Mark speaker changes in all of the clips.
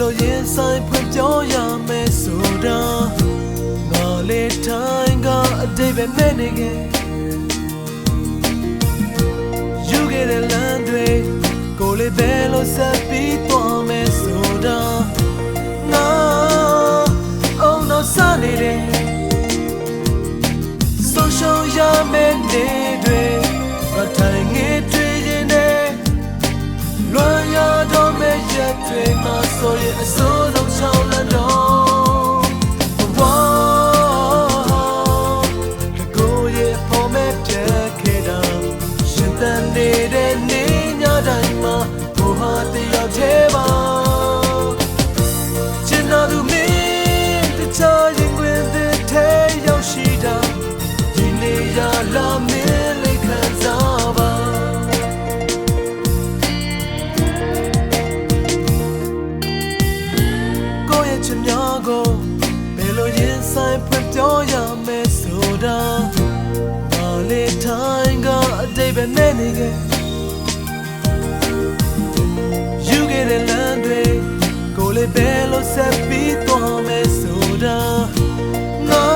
Speaker 1: လိုရင်ဆိုင်ဖွင့်ပြောရမယ်ဆိုတာငါလေးတိုင်းကအတိတ်ပဲမဲ့နေခဲ့ယူခဲ့တဲ့လမ်းတွေကိုလေးပဲလို့ဆက်ပြီးသွားမယ်ဆိုတာငါအောင်တော့စနေတယ်ဆုံးရှုံးရမယ့်နေ့ တွေမှာဆိုရင်အစိုးဆုံးချောင်းလန်းတော့ တိတ်ပဲနဲ့နေခဲ့ယူခဲ့တဲ့လမ်းတွေကိုလေးပဲလို့ဆက်ပြီးသွားမယ်ဆိုတာငါ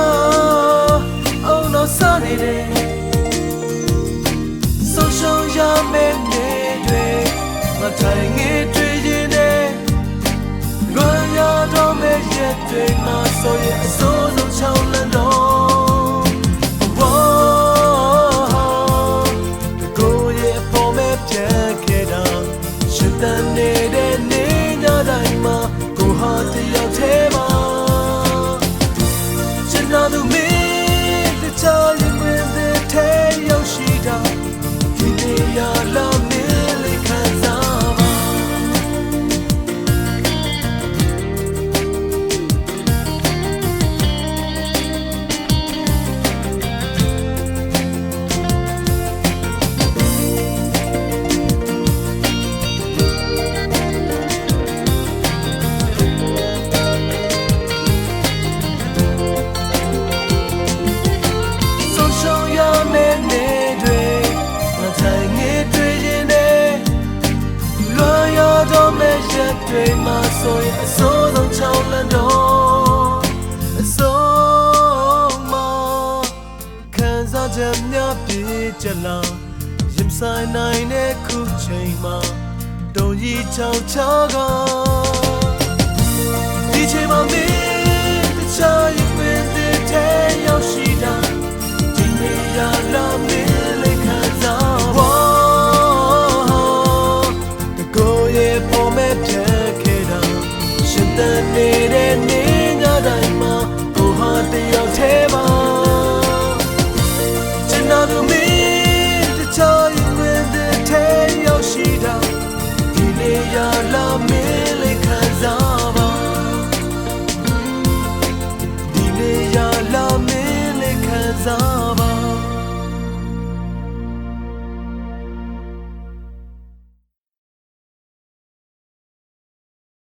Speaker 1: အောင်တော့စနေတယ်ဆုံးရှုံးရမယ့်နေ့တွေမထိုင်ငယ်တွေ့ရင်နဲ့လွန်ရတော့မယ့်ရက်တွေမှာဆိုရင်အစိုးဆုံးချောင်းလန်းတော့ တွေမှာဆိုရင်အစိုးဆုံးချောင်းလန်းတော့အစိုးမခံစားချက်များပြေကြလာရင်ဆိုင်နိုင်တဲ့ခုချိန်မှာတုံကြီးချောင်းချောကဒီချိန်မှာ